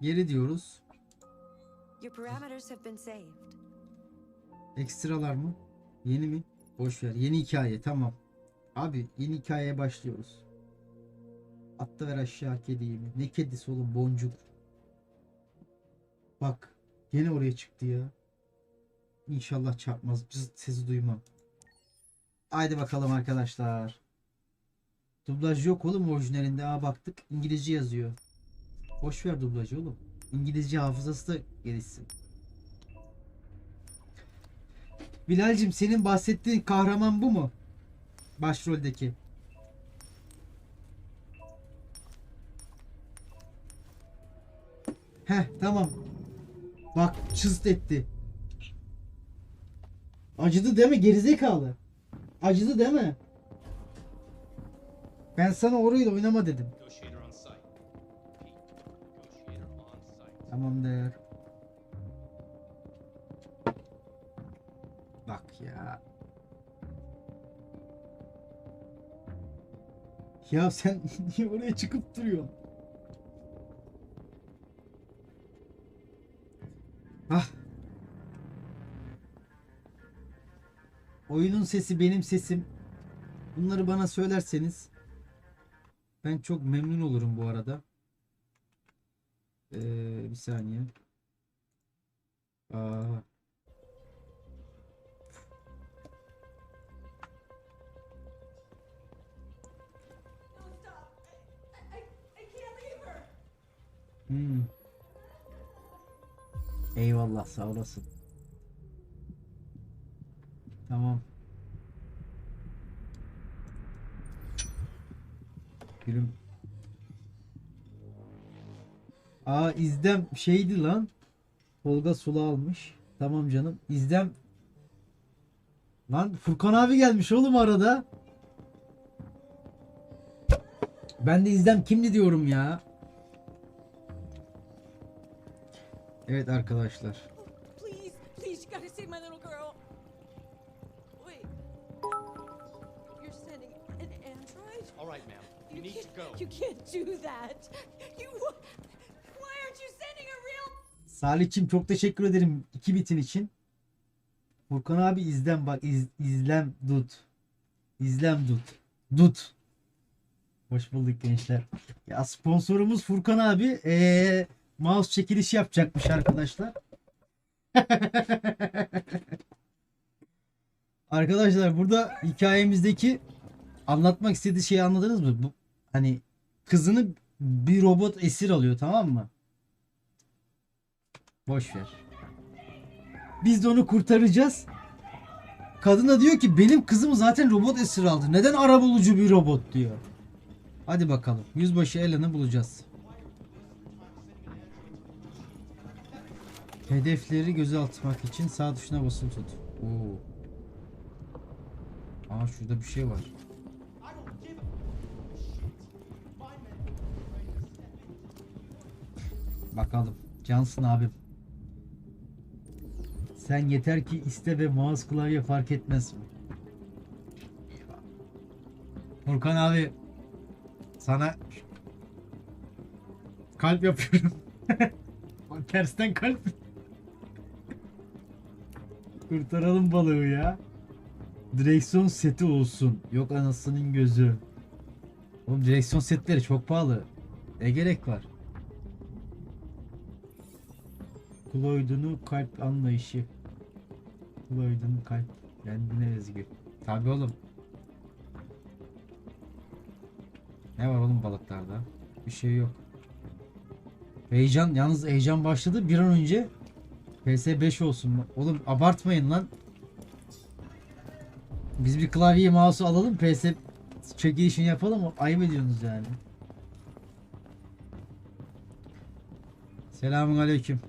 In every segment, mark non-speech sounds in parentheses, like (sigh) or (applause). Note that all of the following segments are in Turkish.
Geri diyoruz. Ekstralar mı? Yeni mi? Boş ver. Yeni hikaye tamam. Abi yeni hikayeye başlıyoruz. Atla ver aşağı kediyi mi? Ne kedisi oğlum boncuk. Bak gene oraya çıktı ya. İnşallah çarpmaz. Biz sesi duymam. Haydi bakalım arkadaşlar. Dublaj yok oğlum orijinalinde. Aa baktık İngilizce yazıyor. Boş ver dublajı oğlum. İngilizce hafızası da gelişsin. Bilal'cim senin bahsettiğin kahraman bu mu? Başroldeki. Heh tamam. Bak çıst etti. Acıdı değil mi gerizekalı? Acıdı değil mi? Ben sana orayla oynama dedim. Tamamdır. Bak ya. Ya sen (laughs) niye oraya çıkıp duruyorsun? Ah. Oyunun sesi benim sesim. Bunları bana söylerseniz ben çok memnun olurum bu arada. Ee, bir saniye. Aa. Hmm. Eyvallah sağ olasın. Tamam. Gülüm. Aa İzdem şeydi lan. Tolga Sula almış. Tamam canım. İzdem Lan Furkan abi gelmiş oğlum arada. Ben de İzdem kimdi diyorum ya. Evet arkadaşlar. Need to go. You can't do that. You. Why aren't you sending a real? Salih'cim çok teşekkür ederim 2 bitin için. Furkan abi izlem bak iz, izlem dut. İzlem dut. Dut. Hoş bulduk gençler. Ya sponsorumuz Furkan abi ee, mouse çekilişi yapacakmış arkadaşlar. (laughs) arkadaşlar burada hikayemizdeki anlatmak istediği şeyi anladınız mı? Bu hani kızını bir robot esir alıyor tamam mı? Boş ver. Biz de onu kurtaracağız. Kadın da diyor ki benim kızımı zaten robot esir aldı. Neden arabulucu bir robot diyor. Hadi bakalım. Yüzbaşı Ellen'ı bulacağız. Hedefleri göze atmak için sağ tuşuna basılı tut. Oo. Aa şurada bir şey var. Bakalım. Cansın abim. Sen yeter ki iste ve mouse klavye fark etmez? Furkan abi sana kalp yapıyorum. (laughs) Tersten kalp. Kurtaralım balığı ya. Direksiyon seti olsun. Yok anasının gözü. Oğlum direksiyon setleri çok pahalı. Ne gerek var? Kloydunu kalp anlayışı. Kloydun kalp kendine özgü. Tabi oğlum. Ne var oğlum balıklarda? Bir şey yok. Heyecan yalnız heyecan başladı bir an önce PS5 olsun. Oğlum abartmayın lan. Biz bir klavyeyi mouse'u alalım PS çekilişini yapalım ayıp ediyorsunuz yani. Selamun aleyküm.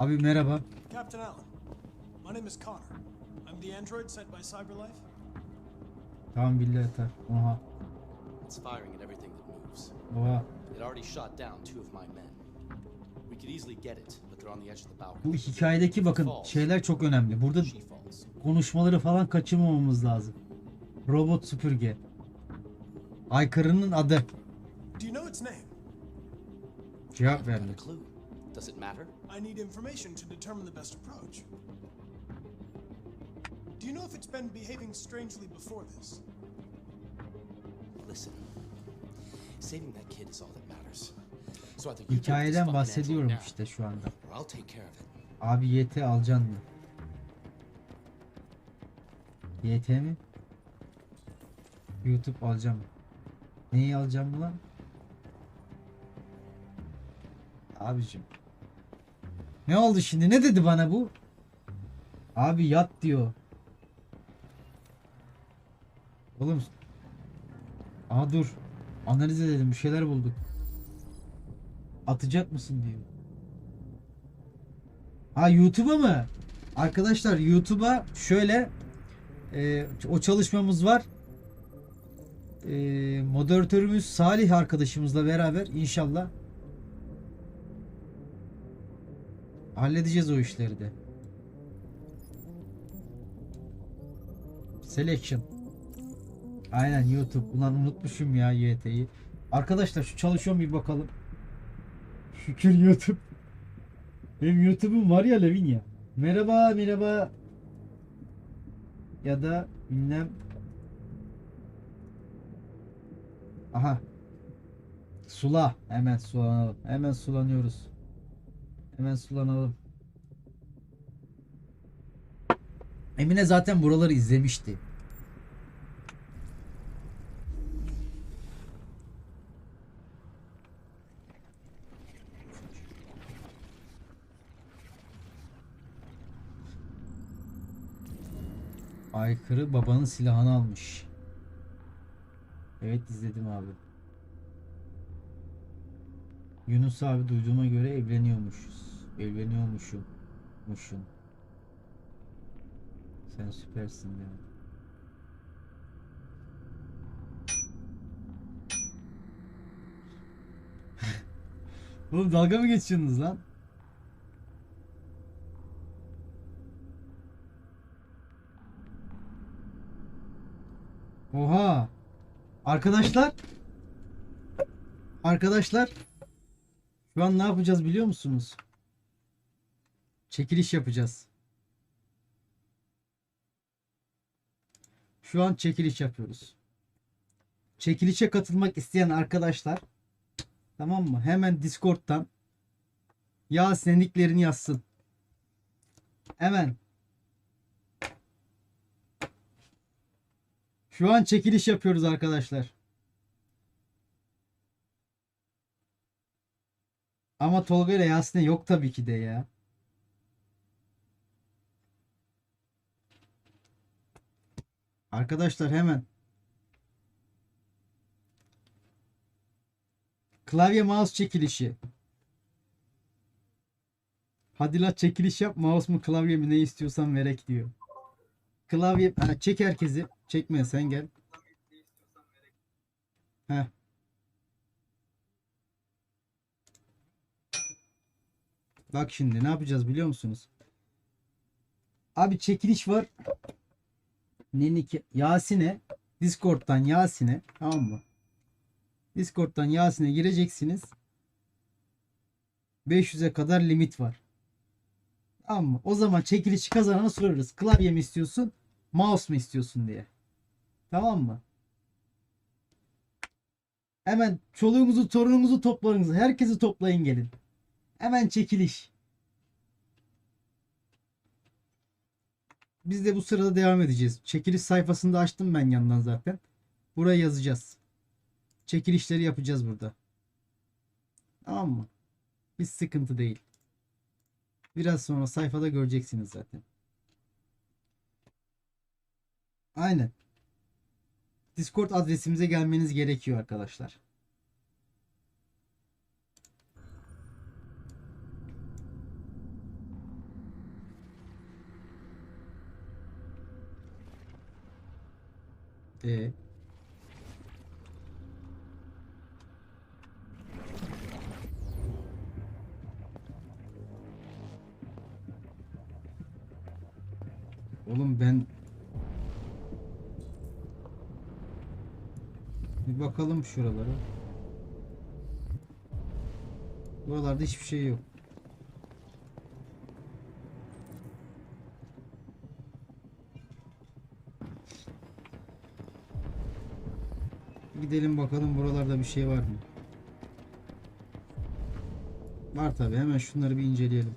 Abi merhaba. Captain Allen, my name is Connor. I'm the android sent by CyberLife. Tamam billahi yeter. Oha. It's firing at everything that moves. Oha. It already shot down two of my men. We could easily get it, but her on the edge of the balcony. Bu hikayedeki bakın şeyler çok önemli. Burada konuşmaları falan kaçırmamamız lazım. Robot süpürge. Aykırının adı. Do you know its name? Cevap clue. Does it matter? I need information to determine the best approach. Do you know if it's been behaving strangely before this? Listen. Saving that kid is all that matters. So either you Hikayeden bahsediyorum işte şu anda. or I'll take care of it. Abi YT alacaksın mı? YT mi? YouTube alacağım. Neyi alacağım lan? Abicim. Ne oldu şimdi? Ne dedi bana bu? Abi yat diyor. Oğlum. Aa dur. Analiz edelim. Bir şeyler bulduk. Atacak mısın diyor. Ha YouTube'a mı? Arkadaşlar YouTube'a şöyle e, o çalışmamız var. E, moderatörümüz Salih arkadaşımızla beraber inşallah halledeceğiz o işleri de. Selection. Aynen YouTube. Ulan unutmuşum ya YT'yi. Arkadaşlar şu çalışıyor bir bakalım. Şükür YouTube. Benim YouTube'um var ya Lavinia. Merhaba merhaba. Ya da bilmem. Aha. Sula. Hemen sulanalım. Hemen sulanıyoruz. Hemen sulanalım. Emine zaten buraları izlemişti. Aykırı babanın silahını almış. Evet izledim abi. Yunus abi duyduğuma göre evleniyormuşuz. Evleniyormuşum. Muşum. Sen süpersin ya. (laughs) Oğlum dalga mı geçiyorsunuz lan? Oha. Arkadaşlar. Arkadaşlar. Şu an ne yapacağız biliyor musunuz? Çekiliş yapacağız. Şu an çekiliş yapıyoruz. Çekilişe katılmak isteyen arkadaşlar tamam mı? Hemen Discord'dan ya senliklerini yazsın. Hemen Şu an çekiliş yapıyoruz arkadaşlar. Ama Tolga ile Yasin'e yok tabii ki de ya. Arkadaşlar hemen. Klavye mouse çekilişi. Hadi la çekiliş yap mouse mu klavye mi ne istiyorsan verek diyor. Klavye ha, çek herkesi. Çekme sen gel. Heh. Bak şimdi ne yapacağız biliyor musunuz? Abi çekiliş var. Nenik Yasin'e Discord'dan Yasin'e tamam mı? Discord'dan Yasin'e gireceksiniz. 500'e kadar limit var. Tamam mı? O zaman çekilişi kazanana sorarız. Klavye mi istiyorsun? Mouse mu istiyorsun diye. Tamam mı? Hemen çoluğunuzu torununuzu toplarınız. Herkesi toplayın gelin. Hemen çekiliş. Biz de bu sırada devam edeceğiz. Çekiliş sayfasını da açtım ben yandan zaten. Buraya yazacağız. Çekilişleri yapacağız burada. Tamam mı? Hiç sıkıntı değil. Biraz sonra sayfada göreceksiniz zaten. Aynen. Discord adresimize gelmeniz gerekiyor arkadaşlar. Ee? Oğlum ben Bir bakalım şuralara. Buralarda hiçbir şey yok. Gidelim bakalım buralarda bir şey var mı? Var tabi hemen şunları bir inceleyelim.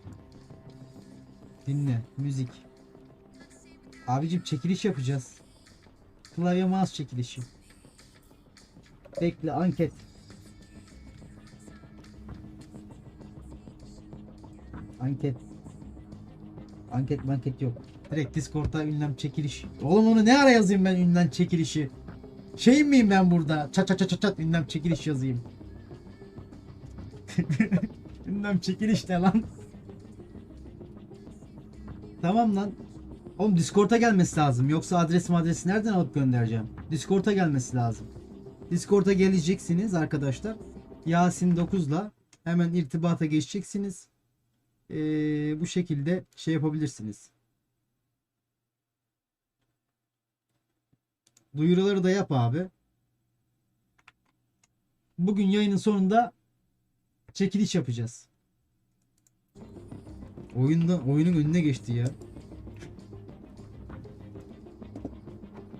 Dinle müzik. Abicim çekiliş yapacağız. Klavye mouse çekilişi. Bekle anket. Anket. Anket manket yok. Direkt Discord'da ünlem çekiliş. Oğlum onu ne ara yazayım ben ünlem çekilişi? Şey miyim ben burada? Çat çat çat çat çat ünlem çekiliş yazayım. (laughs) ünlem çekiliş ne lan? Tamam lan. Oğlum Discord'a gelmesi lazım. Yoksa adres adresi nereden alıp göndereceğim? Discord'a gelmesi lazım. Discord'a geleceksiniz arkadaşlar. Yasin 9'la hemen irtibata geçeceksiniz. Ee, bu şekilde şey yapabilirsiniz. Duyuruları da yap abi. Bugün yayının sonunda çekiliş yapacağız. Oyunda oyunun önüne geçti ya.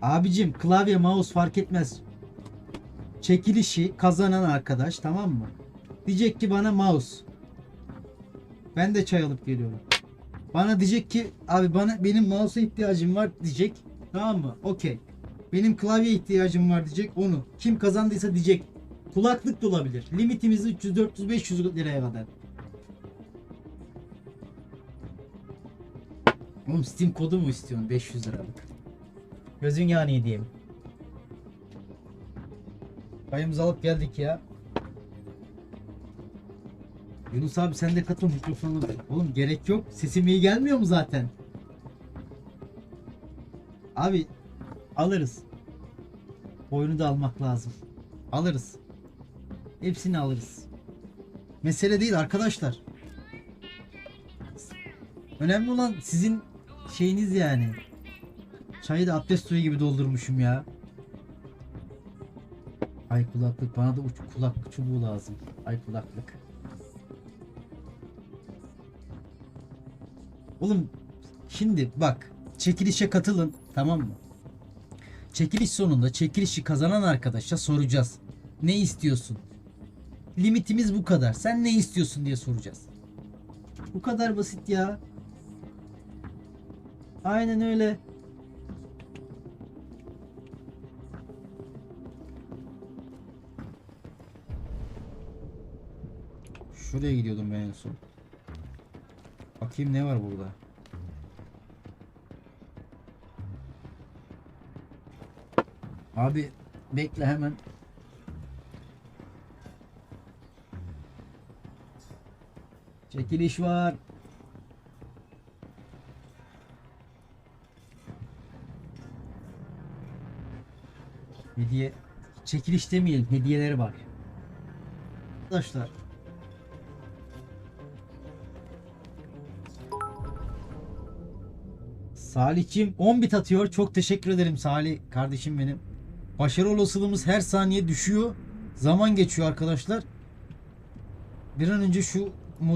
Abicim klavye mouse fark etmez. Çekilişi kazanan arkadaş tamam mı? Diyecek ki bana mouse. Ben de çay alıp geliyorum. Bana diyecek ki abi bana benim mouse'a ihtiyacım var diyecek. Tamam mı? Okey. Benim klavye ihtiyacım var diyecek onu. Kim kazandıysa diyecek. Kulaklık da olabilir. Limitimiz 300 400 500 liraya kadar. Oğlum Steam kodu mu istiyorsun 500 liralık? Gözün yani diyeyim. Payımızı alıp geldik ya. Yunus abi sen de katıl mikrofonu. Oğlum gerek yok. Sesim iyi gelmiyor mu zaten? Abi alırız. Oyunu da almak lazım. Alırız. Hepsini alırız. Mesele değil arkadaşlar. Önemli olan sizin şeyiniz yani. Çayı da abdest suyu gibi doldurmuşum ya. Ay kulaklık bana da uç kulak çubuğu lazım. Ay kulaklık. Oğlum şimdi bak çekilişe katılın tamam mı? Çekiliş sonunda çekilişi kazanan arkadaşa soracağız. Ne istiyorsun? Limitimiz bu kadar. Sen ne istiyorsun diye soracağız. Bu kadar basit ya. Aynen öyle. Şuraya gidiyordum ben en son. Bakayım ne var burada. Abi bekle hemen. Çekiliş var. Hediye çekiliş demeyelim hediyeleri var. Arkadaşlar Salih'cim 10 bit atıyor. Çok teşekkür ederim Salih kardeşim benim. Başarı olasılığımız her saniye düşüyor. Zaman geçiyor arkadaşlar. Bir an önce şu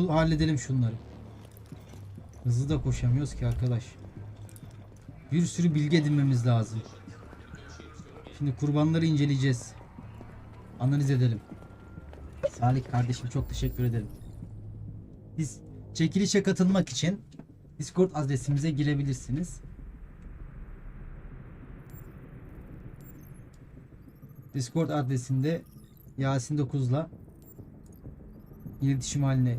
halledelim şunları. Hızlı da koşamıyoruz ki arkadaş. Bir sürü bilgi edinmemiz lazım. Şimdi kurbanları inceleyeceğiz. Analiz edelim. Salih kardeşim çok teşekkür ederim. Biz çekilişe katılmak için Discord adresimize girebilirsiniz. Discord adresinde Yasin 9'la iletişim haline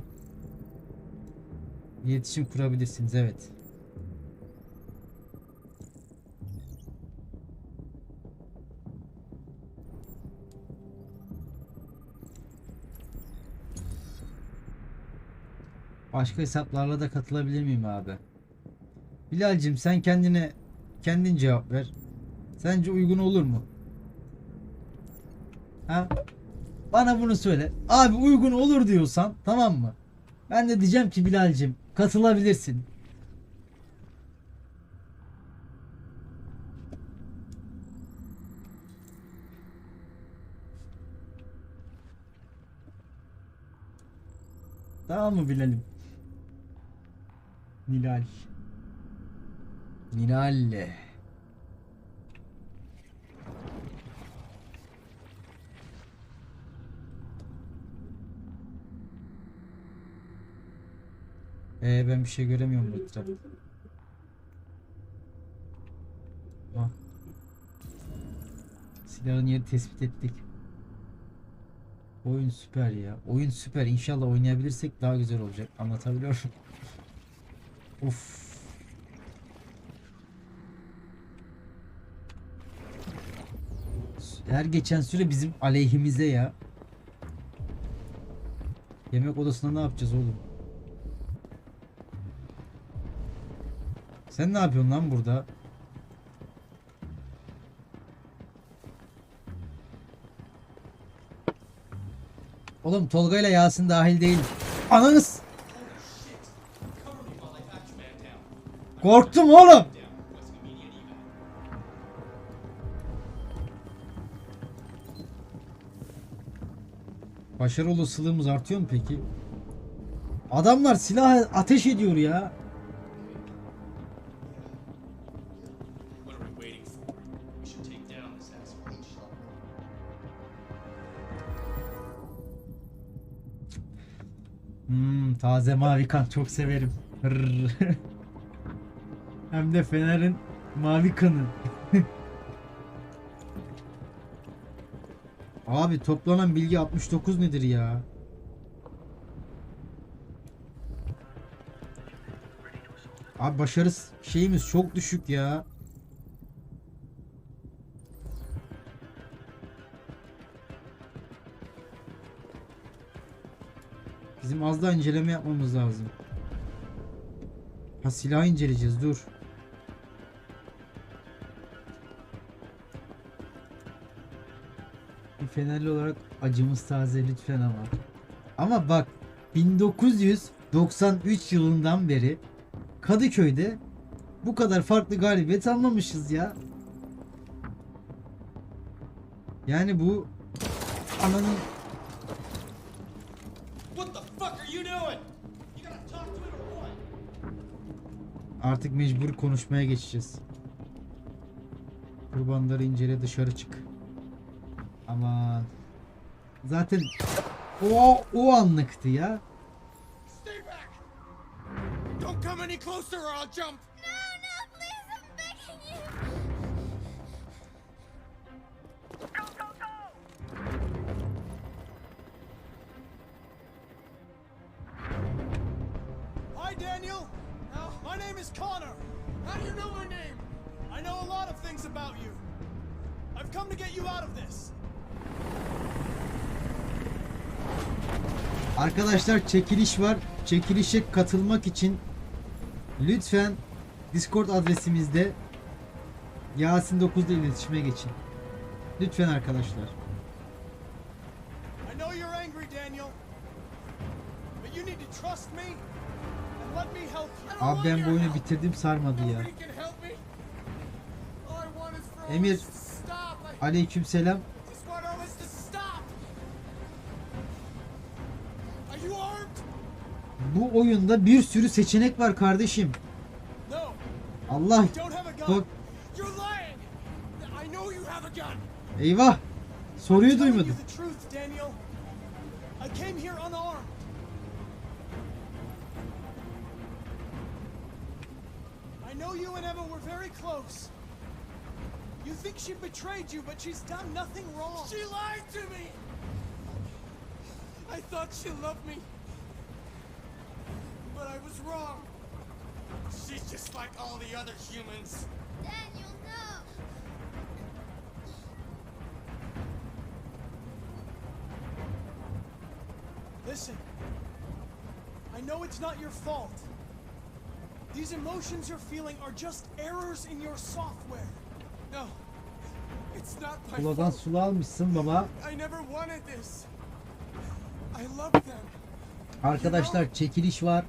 iletişim kurabilirsiniz. Evet. Başka hesaplarla da katılabilir miyim abi? Bilal'cim sen kendine kendin cevap ver. Sence uygun olur mu? Ha? Bana bunu söyle. Abi uygun olur diyorsan tamam mı? Ben de diyeceğim ki Bilal'cim katılabilirsin. Tamam mı Bilal'im? Nilal. Nilalle. Ee, ben bir şey göremiyorum bu etrafta. Ah. Silahın yeri tespit ettik. Oyun süper ya. Oyun süper. İnşallah oynayabilirsek daha güzel olacak. Anlatabiliyor muyum? (laughs) Uf. Her geçen süre bizim aleyhimize ya. Yemek odasında ne yapacağız oğlum? Sen ne yapıyorsun lan burada? Oğlum Tolga ile Yasin dahil değil. Ananız. Korktum oğlum. Başarı olasılığımız artıyor mu peki? Adamlar silah ateş ediyor ya. Taze mavi kan çok severim. Hem de Fener'in mavi kanı. (laughs) Abi toplanan bilgi 69 nedir ya? Abi başarı şeyimiz çok düşük ya. Bizim az daha inceleme yapmamız lazım. Ha silah inceleyeceğiz dur. Bir Fenerli olarak acımız taze lütfen ama. Ama bak 1993 yılından beri Kadıköy'de bu kadar farklı galibiyet almamışız ya. Yani bu ananın What the fuck are you doing? You gotta talk to it or what? Artık mecbur konuşmaya geçeceğiz. Kurbanları incele dışarı çık. Aman. Zaten o o anlıktı ya. Don't come any closer or I'll jump! I've come to get you out of this. Arkadaşlar çekiliş var. Çekilişe katılmak için lütfen Discord adresimizde Yasin 9'da iletişime geçin. Lütfen arkadaşlar. I know you're angry, Daniel. But you need to trust me and let me help you. Abi ben bu oyunu bitirdim sarmadı ya. Emir. this to stop. I Aleykümselam. Bu oyunda bir sürü seçenek var kardeşim. Allah. Bak eyvah. Soruyu duymadım. I know you and Emma were very close. You think she betrayed you, but she's done nothing wrong. She lied to me. I thought she loved me. But I was wrong. She's just like all the other humans. Daniel, no. Listen, I know it's not your fault. These emotions you're feeling are just errors in your software. Fault. sulu almışsın baba. Arkadaşlar çekiliş var.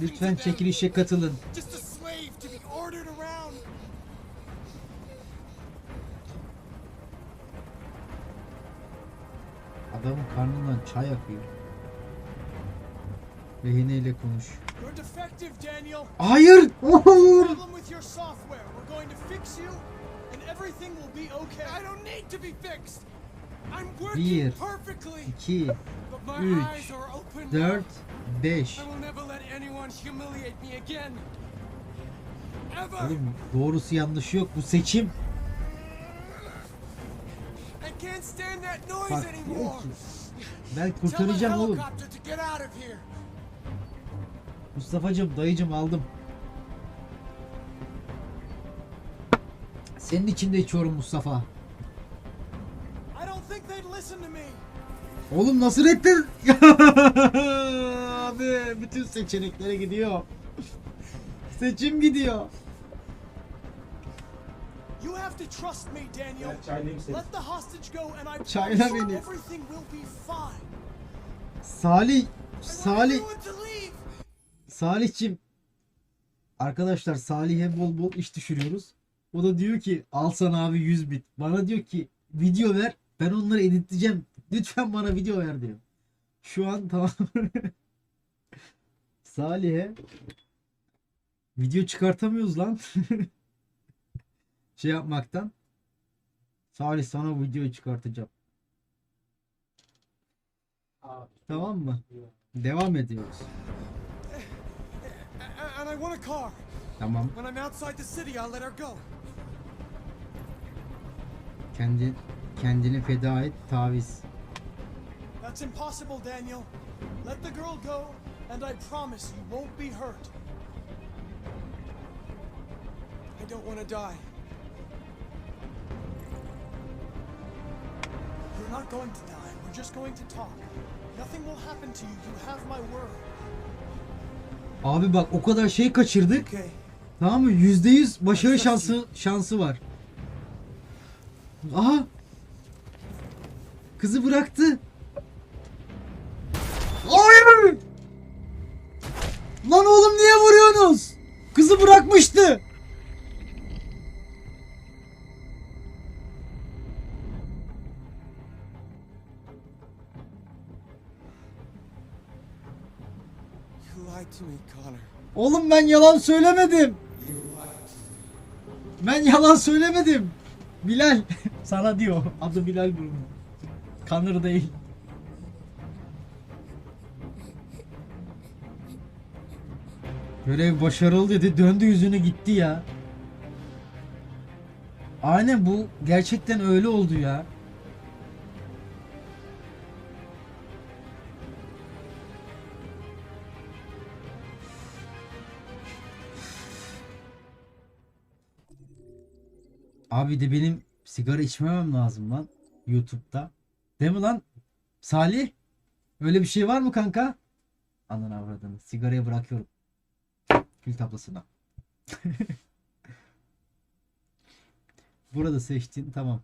Lütfen çekilişe katılın. Adamın karnından çay akıyor. Rehineyle konuş. Hayır! Hayır! Going to fix you, and everything will be okay. I don't need to be fixed. I'm working perfectly. 2, But my üç, eyes are open. 4, 5. I will never let anyone humiliate me again. Ever. Oğlum doğrusu yanlışı yok. Bu seçim. I can't stand that noise anymore. ben kurtaracağım oğlum. Mustafa'cım dayıcım aldım. Senin için de içiyorum Mustafa. Oğlum nasıl ettin? (laughs) Abi bütün seçeneklere gidiyor. Seçim gidiyor. You have to trust me, Daniel. Let the hostage go, and I Çayla beni. everything will be fine. Salih, Salih. Salihçim. Arkadaşlar Salih'e bol bol iş düşürüyoruz. O da diyor ki al sana abi 100 bit. Bana diyor ki video ver ben onları editleyeceğim. Lütfen bana video ver diyor. Şu an tamam. (laughs) Salih'e video çıkartamıyoruz lan. (laughs) şey yapmaktan. Salih sana video çıkartacağım. Tamam mı? Devam ediyoruz. Tamam. When I'm outside the city, I'll let her go. Kendi kendini feda et, taviz. That's impossible, Daniel. Let the girl go, and I promise you won't be hurt. I don't want to die. You're not going to die. We're just going to talk. Nothing will happen to you. You have my word. Abi bak o kadar şey kaçırdık. Okay. Tamam mı? Yüzde yüz başarı şansı şansı var. Aha. Kızı bıraktı. Hayır. Lan oğlum niye vuruyorsunuz? Kızı bırakmıştı. Oğlum ben yalan söylemedim. Ben yalan söylemedim. Bilal (laughs) sana diyor. Adı Bilal bunun. Kanır değil. Görev başarılı dedi. Döndü yüzünü gitti ya. Aynen bu gerçekten öyle oldu ya. Abi de benim sigara içmemem lazım lan YouTube'da. Değil mi lan? Salih? Öyle bir şey var mı kanka? Ananı avradını. Sigarayı bırakıyorum. Kül tablasına. (laughs) Burada seçtin. Tamam.